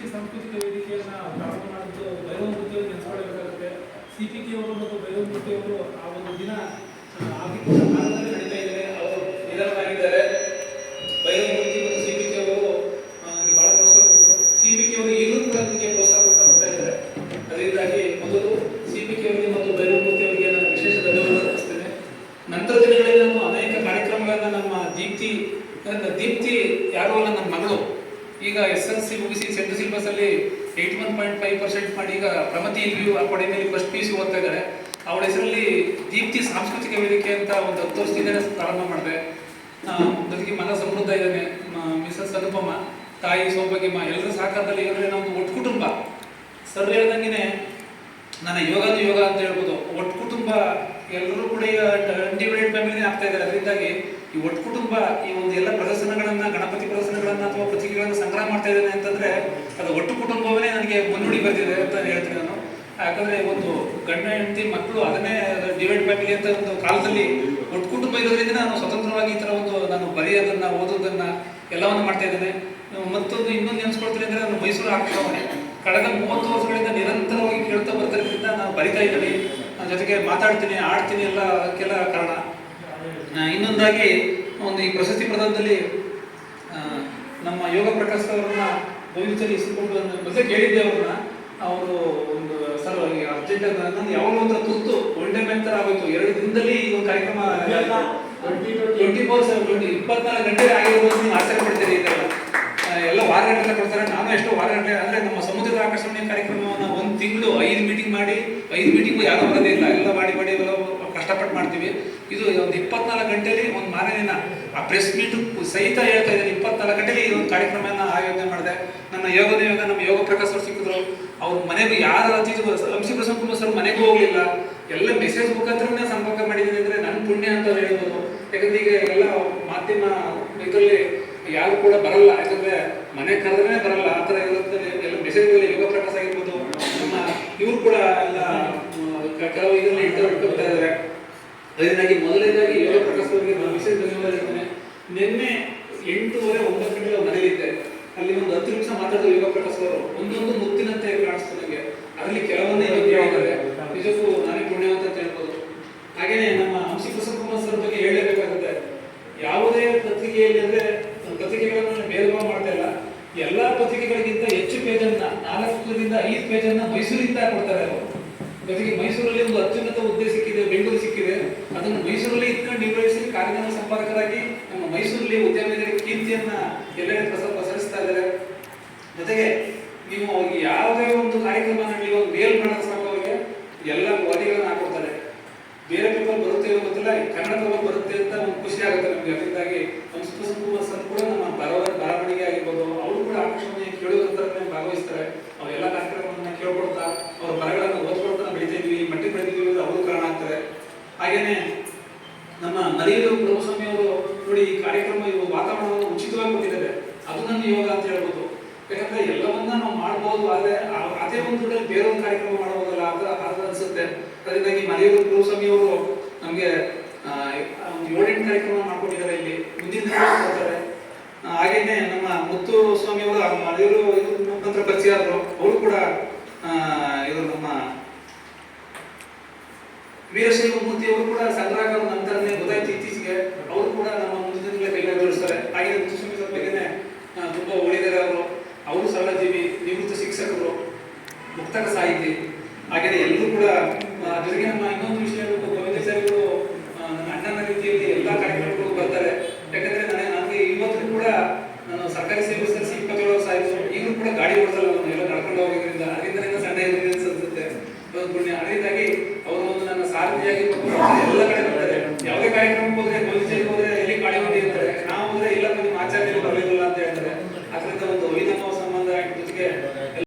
ದೃಷ್ಟಿ ಸಾಂಸ್ಕೃತಿಕ ವೇದಿಕೆಯನ್ನ ಪ್ರಾರಂಭ ಮಾಡಿದ್ದು ಬೈರವಮೂರ್ತಿಯವರು ನೆನೆಸ್ಕೊಳ್ಬೇಕಾಗುತ್ತೆ ಸಿ ಪಿ ಕೆ ಅವರು ಮತ್ತು ಬೈರವಮೂರ್ತಿಯವರು ಆ ಒಂದು ದಿನ ಆಗಿದ್ದಾರೆ ಅವರು ನಿಧನರಾಗಿದ್ದಾರೆ. ಬೈರವಮೂರ್ತಿ ಮತ್ತು ಸಿ ಪಿ ಕೆ ಅವರು ಬಹಳ ಪ್ರೋತ್ಸಾಹ ಕೊಟ್ಟರು. ಸಿ ಪಿ ಕೆ ಅವರು ಈಗಲೂ ಕೂಡ ನನಗೆ ಪ್ರೋತ್ಸಾಹ ಕೊಡ್ತಾ ಬರ್ತಾ ಇದ್ದಾರೆ. ಅದರಿಂದಾಗಿ ಮೊದಲು ಸಿ ಪಿ ಕೆ ಅವರಿಗೆ ಮತ್ತು ಬೈರವಮೂರ್ತಿ ಅವರಿಗೆ ನಾನು ವಿಶೇಷ ಧನ್ಯವಾದ ಅರ್ಪಿಸ್ತೇನೆ ನಂತರ ದಿನಗಳಲ್ಲಿ ನಾನು ಅನೇಕ ಕಾರ್ಯಕ್ರಮಗಳನ್ನು ನಮ್ಮ ದೀಪ್ತಿ ದೀಪ್ತಿ ಯಾರು ನನ್ನ ಮಗಳು. ಈಗ ಎಸ್ ಎಲ್ ಸಿ ಮುಗಿಸಿ ಸೆಂಟ್ರಲ್ ಸಿಲೆಬಸ್ ಅಲ್ಲಿ eighty one point five percent ಮಾಡಿ ಈಗ ಪ್ರಮತಿ ವ್ಯೂ ಅಕಾಡೆಮಿಯಲ್ಲಿ ಫಸ್ಟ್ ಪಿ ಯು ಸಿ ಓದ್ತಾ ಇದ್ದಾರೆ ಅವಳ ಹೆಸರಲ್ಲಿ ದೀಪ್ತಿ ಸಾಂಸ್ಕೃತಿಕ ವೇದಿಕೆ ಅಂತ ಒಂದು ಹತ್ತು ವರ್ಷದಿಂದ ಪ್ರಾರಂಭ ಮಾಡಿದೆ. ಜೊತೆಗೆ ಮನ ಸಮೃದ್ಧ ಇದ್ದಾನೆ ಮಿಸಸ್ ಅನುಪಮ ತಾಯಿ ಸೌಭಾಗ್ಯಮ್ಮ, ಎಲ್ಲರ ಸಹಕಾರದಲ್ಲಿ ಏನಂದ್ರೆ ನಮ್ಮದು ಒಟ್ಟು ಕುಟುಂಬ. ಸರ್ ಹೇಳ್ದಂಗೆ ನನ್ನ ಯೋಗ ಅಂತ ಹೇಳ್ಬೋದು. ಒಟ್ಟು ಕುಟುಂಬ ಎಲ್ಲರೂ ಕೂಡ ಈಗ ಇಂಡಿವಿಡೆಂಟ್ ಫ್ಯಾಮಿಲಿ ಆಗ್ತಾ ಇದ್ದಾರೆ. ಅದರಿಂದಾಗಿ ಈ ಒಟ್ಟು ಕುಟುಂಬ ಈ ಒಂದು ಎಲ್ಲ ಪ್ರದರ್ಶನಗಳನ್ನ, ಗಣಪತಿ ಪ್ರದರ್ಶನಗಳನ್ನ ಅಥವಾ ಪ್ರತಿಕೆಗಳನ್ನ ಸಂಗ್ರಹ ಮಾಡ್ತಾ ಇದ್ದೇನೆ ಅಂತಂದ್ರೆ ಅದು ಒಟ್ಟು ಕುಟುಂಬವೇ ನನಗೆ ಮುನ್ನುಡಿ ಬರ್ತಿದೆ ಅಂತ ಹೇಳ್ತೀನಿ ನಾನು. ಯಾಕಂದ್ರೆ ಒಂದು ಗಂಡ, ಹೆಂಡತಿ ಮಕ್ಕಳು ಅದನ್ನೇ ಡಿವೈಡ್ ಫ್ಯಾಮಿಲಿ ಅಂತ ಒಂದು ಕಾಲದಲ್ಲಿ ಒಟ್ಟು ಕುಟುಂಬ ಇರೋದ್ರಿಂದ ನಾನು ಸ್ವತಂತ್ರವಾಗಿ ಈ ತರ ಒಂದು ನಾನು ಬರೆಯೋದನ್ನ, ಓದೋದನ್ನ ಎಲ್ಲವನ್ನು ಮಾಡ್ತಾ ಇದ್ದೇನೆ. ಮತ್ತೊಂದು ಇನ್ನೊಂದು ನೆನೆಸ್ಕೊಳ್ತೀನಿ ಅಂದ್ರೆ ನಾನು ಮೈಸೂರು ಆಗ್ತಾವನೆ ಕಳೆದ ಮೂವತ್ತು ವರ್ಷಗಳಿಂದ ನಿರಂತರವಾಗಿ ಕೇಳ್ತಾ ಬರ್ತಿರೋದ್ರಿಂದ ನಾನು ಬರಿತಾ ಇದ್ದೀನಿ. ಜೊತೆಗೆ ಮಾತಾಡ್ತೀನಿ, ಆಡ್ತೀನಿ ಎಲ್ಲ ಕೆಲ ಕಾರಣ. ಇನ್ನೊಂದಾಗಿ ಒಂದು ಈ ಪ್ರಶಸ್ತಿ ಪ್ರದಾನದಲ್ಲಿ ನಮ್ಮ ಯೋಗ ಪ್ರಕಾಶ್ ಅವರನ್ನ ಭವಿಷ್ಯದಲ್ಲಿ ಇಸ್ಕೊಂಡು ಬಗ್ಗೆ ಕೇಳಿದ್ದೆ ಅವ್ರನ್ನ. ಅವರು ಒಂದು, ಸರ್ ಅರ್ಜೆಂಟ್ ನಾನು ಯಾವಾಗ ಒಂಥರ ತುರ್ತು ಒನ್ ತರ ಆಗೋಯ್ತು. ಎರಡು ದಿನದಲ್ಲಿ ಈ ಒಂದು ಕಾರ್ಯಕ್ರಮ ಟ್ವೆಂಟಿ ಫೋರ್ ಸೆವೆನ್ ಟ್ವೆಂಟಿ ಇಪ್ಪತ್ನಾಲ್ಕು ಗಂಟೆ ಆಗಿರೋದು ನೀವು ಆಶ್ಚರ್ಯ ಪಡ್ತೀರಿ ಇದೆಲ್ಲ ಎಲ್ಲ ಗಂಟೆ ಕೊಡ್ತಾರೆ. ನಾನು ಎಷ್ಟೋ ವಾರ ಗಂಟೆ, ಅಂದ್ರೆ ನಮ್ಮ ಸಮುದ್ರದ ಆಕರ್ಷಣೆ ಕಾರ್ಯಕ್ರಮವನ್ನು ಒಂದು ತಿಂಗಳು ಐದು ಮೀಟಿಂಗ್ ಮಾಡಿ, ಐದು ಮೀಟಿಂಗ್ ಯಾರು ಬರೋದೇ ಇಲ್ಲ. ಎಲ್ಲ ಮಾಡಿ ಮಾಡಿ ಎಲ್ಲ ಕಷ್ಟಪಟ್ಟು ಮಾಡ್ತೀವಿ. ಇದು ಒಂದು ಇಪ್ಪತ್ನಾಲ್ಕು ಗಂಟೆಯಲ್ಲಿ ಒಂದು ಮಾರನೇ ದಿನ ಆ ಪ್ರೆಸ್ ಮೀಟ್ ಸಹಿತ ಹೇಳ್ತಾ ಇದ್ದೀನಿ ಇಪ್ಪತ್ನಾಲ್ಕು ಗಂಟೆಲಿ ಈ ಒಂದು ಕಾರ್ಯಕ್ರಮನ ಆಯೋಜನೆ ಮಾಡಿದೆ. ನನ್ನ ಯೋಗದ ಯೋಗ ನಮ್ಮ ಯೋಗ ಪ್ರಕಾಶ್ ಅವರು ಸಿಕ್ಕಿದ್ರು. ಅವ್ರ ಮನೆಗೂ ಯಾರು ಅತಿಥಿ ಅಂಶಿ ಪ್ರಸನ್ನ ಕುಮಾರ್ ಸರ್ ಮನೆಗೂ ಹೋಗಲಿಲ್ಲ. ಎಲ್ಲ ಮೆಸೇಜ್ ಮುಖಾಂತರನೇ ಸಂಪರ್ಕ ಮಾಡಿದ್ದೀನಿ ಅಂದ್ರೆ ನನ್ನ ಪುಣ್ಯ ಅಂತ ಹೇಳ್ಬೋದು. ಯಾಕಂದ್ರೆ ಈಗ ಎಲ್ಲ ಮಾಧ್ಯಮ ಇದರಲ್ಲಿ ಯಾರು ಕೂಡ ಬರಲ್ಲ. ಯಾಕಂದ್ರೆ ಮನೆ ಕರೆದ್ರೆ ಬರಲ್ಲ. ಆ ಥರ ಇರುತ್ತೆ ಎಲ್ಲ ಮೆಸೇಜ್ಗಳಲ್ಲಿ ಯೋಗ ಪ್ರಕಾಶ ಆಗಿರ್ಬೋದು. ನಮ್ಮ, ಇವ್ರು ಕೂಡ ಎಲ್ಲ ಕೆಲವು ಇದರಲ್ಲಿ ಇಟ್ಟು ಇಟ್ಕೊಳ್ತಾ ಇದ್ದಾರೆ. ಅದರಿಂದಾಗಿ ಮೊದಲನೇದಾಗಿ ಯೋಗ ಪ್ರಕಾಶ್ ಅವರಿಗೆ ನಾನು ವಿಶೇಷ ಧನ್ಯವಾದ ನಿನ್ನೆ ಎಂಟೂವರೆ, ಒಂಬತ್ತು ಗಂಟೆ ಮನೆಯಲ್ಲಿದ್ದೆ. ಅಲ್ಲಿ ಒಂದು ಹತ್ತು ನಿಮಿಷ ಮಾತಾಡಿದ ಯೋಗ ಪ್ರಕಾಶ್ ಅವರು ಒಂದೊಂದು ಮುತ್ತಿನಂತೆ ಕಾಣಿಸ್ತು ನನಗೆ. ಅದರಲ್ಲಿ ಕೆಲವೊಂದೇ ಇವಾಗ ಹೇಳಿದ್ದಾರೆ ನಿಜಕ್ಕೂ ನಾನೇ ಪುಣ್ಯವಂತ ಅಂತ ಹೇಳ್ಬೋದು. ಹಾಗೇನೆ ನಮ್ಮ ಹಂಸಿ ಪ್ರಸನ್ನ ಕುಮಾರ್ ಸರ್ ಬಗ್ಗೆ ಹೇಳಲೇಬೇಕಾಗುತ್ತೆ. ಯಾವುದೇ ಪತ್ರಿಕೆಯಲ್ಲಿ ಅಂದರೆ ಪತ್ರಿಕೆಗಳನ್ನು ಭೇದಭಾವ ಮಾಡ್ತಾ ಇಲ್ಲ. ಎಲ್ಲಾ ಪತ್ರಿಕೆಗಳಿಗಿಂತ ಹೆಚ್ಚು ಪೇಜನ್ನ ನಾಲ್ಕರಿಂದ ಐದು ಪೇಜನ್ನ ಮೈಸೂರಿಂದ ಕೊಡ್ತಾರೆ ಅವರು. ಜೊತೆಗೆ ಮೈಸೂರಲ್ಲಿ ಒಂದು ಅತ್ಯುನ್ನತ ಹುದ್ದೆ ಸಿಕ್ಕಿದೆ, ಬೆಂಗಳೂರು ಸಿಕ್ಕಿದೆ. ಅದನ್ನು ಮೈಸೂರಲ್ಲಿ ಇಟ್ಕೊಂಡು ನಿರ್ವಹಿಸಿ ಕಾರ್ಯಕ್ರಮ ಸಂಪಾದಕರಾಗಿ ನಮ್ಮ ಮೈಸೂರಲ್ಲಿ ಉದ್ಯಮಿಗಳಿಗೆ ಕೀರ್ತಿಯನ್ನ ಎಲ್ಲೆಡೆ ಪ್ರಸ ಪ್ರಸರಿಸ್ತಾ ಇದ್ದಾರೆ. ಜೊತೆಗೆ ನೀವು ಅವ್ರಿಗೆ ಯಾವುದೇ ಒಂದು ಕಾರ್ಯಕ್ರಮ ನಡೆಯುವ ಒಂದು ಮೇಲ್ ಅವರಿಗೆ ಎಲ್ಲ ವರದಿಗಳನ್ನ ಹಾಕೊಡ್ತಾರೆ. ಬೇರೆ ಪೇಪರ್ ಬರುತ್ತೆ ಗೊತ್ತಿಲ್ಲ ಕನ್ನಡ ಬರುತ್ತೆ ಅಂತ ಒಂದು ಖುಷಿ ಆಗುತ್ತೆ ನಮಗೆ. ಅದರಿಂದಾಗಿ ಸಂಸ್ಕೃತ ಕುಮಾರ್ ಸರ್ ಕೂಡ ನಮ್ಮ ಬರವ ಬರವಣಿಗೆ ಆಗಿರ್ಬೋದು, ಅವರು ಕೂಡ ಆಕರ್ಷಣೆ ಕೇಳುವಂತರನ್ನೇ ಭಾಗವಹಿಸ್ತಾರೆ. ಅವರೆಲ್ಲ ಕಾರ್ಯಕ್ರಮವನ್ನ ಕೇಳ್ಕೊಡ್ತಾ, ಅವ್ರ ಬರಗಳನ್ನು ಓದ್ಕೊಳ್ತಾ ನಾವು ಬೆಳಿತಾ ಇದೀವಿ ಮಟ್ಟಿಗೆ ಬೆಳಿತೀವಿ ಅಂತ ಅವರು ಕಾರಣ ಆಗ್ತಾರೆ ಹಾಗೇನೆ ಮರಿಯರು ಪ್ರಭುಸ್ವಾಮಿ ಅವರು ನೋಡಿ, ಈ ಕಾರ್ಯಕ್ರಮ ಇವು ವಾತಾವರಣವನ್ನು ಉಚಿತವಾಗಿ ಕೊಟ್ಟಿದ್ದಾರೆ. ಅದು ನನ್ನ ಯೋಗ ಅಂತ ಹೇಳ್ಬೋದು. ಯಾಕಂದ್ರೆ ಎಲ್ಲವನ್ನ ನಾವು ಮಾಡಬಹುದು ಆದ್ರೆ ಅದೇ ಒಂದು ಬೇರೆ ಒಂದು ಕಾರ್ಯಕ್ರಮ ಮಾಡಬಹುದಲ್ಲ ಅಂತ ಅದು ಅನ್ಸುತ್ತೆ. ಅದರಿಂದಾಗಿ ಮನೆಯವರು ಪ್ರಭುಸ್ವಾಮಿ ಅವರು ನಮಗೆ ಏಳೆಂಟು ಕಾರ್ಯಕ್ರಮ ಮಾಡ್ಕೊಂಡಿದ್ದಾರೆ ಇಲ್ಲಿ. ಮುಂದಿನ ದಿನ ಕೊಡ್ತಾರೆ ಹಾಗೇನೆ ನಮ್ಮ ಮುತ್ತು ಸ್ವಾಮಿ ಅವರು ಮನೆಯವರು ಮುಖಾಂತರ ಪರಿಚಯ ಆದ್ರು. ಅವರು ಕೂಡ ಇವರು ನಮ್ಮ ವೀರಶೈವ ಮೂರ್ತಿ ಅವರು ಕೂಡ ಸಂಗ್ರಹಕರು ಇದೆ ಅವರು ಕೂಡ ನಮ್ಮ ಮುನ್ಸೂಚನೆಗಳ ಕೈಗೊಳ್ಳಿಸ್ತಾರೆ ಹಾಗೆ ಮುನ್ಸೂಚನೆ ಬಗ್ಗೆನೇ ತುಂಬ ಒಳ್ಳೆಯದಾರವರು ಅವರು ಸರಳಜೀವಿ, ನಿವೃತ್ತ ಶಿಕ್ಷಕರು, ಮುಕ್ತಕ ಸಾಹಿತಿ. ಹಾಗೆ ಎಲ್ಲರೂ ಕೂಡ ಜೊತೆಗೆ ನಮ್ಮ ಇನ್ನೊಂದು ವಿಷಯ ಗೋವಿಂದ ನನ್ನ ಅಣ್ಣನ ರೀತಿಯಲ್ಲಿ ಎಲ್ಲ ಕಾರ್ಯಕ್ರಮಗಳು ಬರ್ತಾರೆ. ಯಾಕಂದ್ರೆ ನಾನು ನನಗೆ ಇವತ್ತು ಕೂಡ ನಾನು ಸರ್ಕಾರಿ ಸೇವೆ ಸಲ್ಲಿಸಿ ಇಪ್ಪತ್ತೇಳು ವರ್ಷ ಆಯಿತು ಈಗಲೂ ಕೂಡ ಗಾಡಿ ಓಡಿಸಲ್ಲ ನಾನು ಎಲ್ಲ ನಡ್ಕೊಂಡು ಹೋಗೋದ್ರಿಂದ. ಅದರಿಂದ ನನ್ನ ಸಣ್ಣ ಇರೋದ್ರಿಂದ ಅನ್ಸುತ್ತೆ ಅದರಿಂದಾಗಿ ಅವರು ಒಂದು ನನ್ನ ಸಾರಥಿಯಾಗಿ ಎಲ್ಲ ಕಡೆ ಬರ್ತಾರೆ. ಯಾವುದೇ ಕಾರ್ಯಕ್ರಮಕ್ಕೆ ಹೋದ್ರೆ